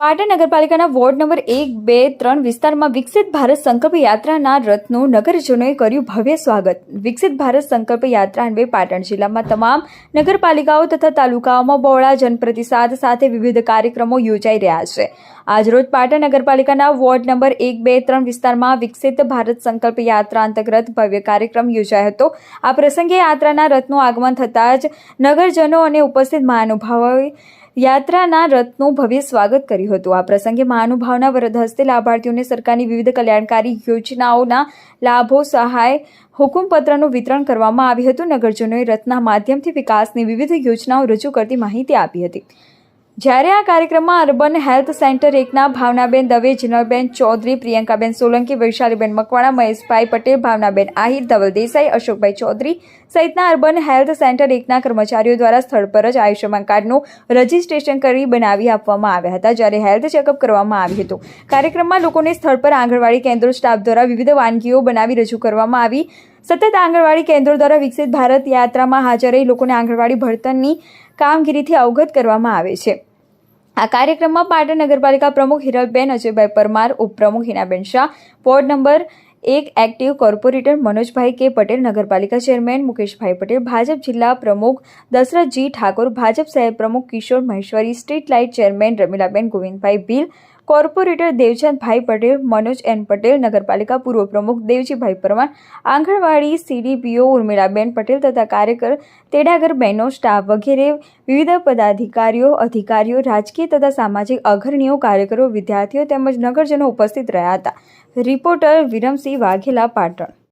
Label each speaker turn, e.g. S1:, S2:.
S1: પાટણ નગરપાલિકાના ward number એક, બે, ત્રણ વિસ્તારમાં વિકસિત ભારત સંકલ્પ યાત્રાના રથનું નગરજનોએ કર્યું ભવ્ય સ્વાગત. વિકસિત ભારત સંકલ્પ યાત્રા અન્વયે પાટણ જિલ્લામાં તમામ નગરપાલિકાઓ તથા તાલુકાઓમાં બહોળા જનપ્રતિસાદ સાથે વિવિધ કાર્યક્રમો યોજાઈ રહ્યા છે. આજરોજ પાટણ નગરપાલિકાના વોર્ડ નંબર એક, બે, ત્રણ વિસ્તારમાં વિકસિત ભારત સંકલ્પ યાત્રા અંતર્ગત ભવ્ય કાર્યક્રમ યોજાયો હતો. આ પ્રસંગે યાત્રાના રથનું આગમન થતાં જ નગરજનો અને ઉપસ્થિત મહાનુભાવોએ યાત્રાના રથનું ભવ્ય સ્વાગત કર્યું હતું. આ પ્રસંગે મહાનુભાવના વરદ હસ્તે લાભાર્થીઓને સરકારની વિવિધ કલ્યાણકારી યોજનાઓના લાભો, સહાય, હુકુમપત્રનું વિતરણ કરવામાં આવ્યું હતું. નગરજનોએ રથના માધ્યમથી વિકાસની વિવિધ યોજનાઓ રજૂ કરતી માહિતી આપી હતી. જ્યારે આ કાર્યક્રમમાં અર્બન હેલ્થ સેન્ટર એકના ભાવનાબેન દવે, જિનલબેન ચૌધરી, પ્રિયંકાબેન સોલંકી, વૈશાલીબેન મકવાણા, મહેશભાઈ પટેલ, ભાવનાબેન આહિર, ધવલ દેસાઈ, અશોકભાઈ ચૌધરી સહિતના અર્બન હેલ્થ સેન્ટર એકના કર્મચારીઓ દ્વારા સ્થળ પર જ આયુષ્યમાન કાર્ડનું રજીસ્ટ્રેશન કરી બનાવી આપવામાં આવ્યા હતા, જ્યારે હેલ્થ ચેકઅપ કરવામાં આવ્યું હતું. કાર્યક્રમમાં લોકોને સ્થળ પર આંગણવાડી કેન્દ્રો સ્ટાફ દ્વારા વિવિધ વાનગીઓ બનાવી રજૂ કરવામાં આવી. સતત આંગણવાડી કેન્દ્રો દ્વારા વિકસિત ભારત યાત્રામાં હાજર રહી લોકોને આંગણવાડી ભળતરની કામગીરીથી અવગત કરવામાં આવે છે. આ કાર્યક્રમમાં પાટણ નગરપાલિકા પ્રમુખ હિરલબેન અજયભાઈ પરમાર ઉપપ્રમુખ હિનાબેન શાહ વોર્ડ નંબર એક active corporator Manojbhai K Patel નગરપાલિકા ચેરમેન મુકેશભાઈ પટેલ, ભાજપ જિલ્લા પ્રમુખ દશરથજી ઠાકોર, ભાજપ સાહેબ પ્રમુખ Kishor Maheshwari, street light chairman Ramilaben Govindbhai Bhil, corporator Devchandbhai Patel, Manoj N Patel, નગરપાલિકા પૂર્વ પ્રમુખ દેવજીભાઈ પરમાર, આંગણવાડી સીડીપીઓ ઉર્મિલાબેન પટેલ તથા કાર્યકર તેડાગર બહેનો, સ્ટાફ વગેરે વિવિધ પદાધિકારીઓ, અધિકારીઓ, રાજકીય તથા સામાજિક અગ્રણીઓ, કાર્યકરો, વિદ્યાર્થીઓ તેમજ નગરજનો ઉપસ્થિત રહ્યા હતા. રિપોર્ટર વિરમસિંહ વાઘેલા પાટણ.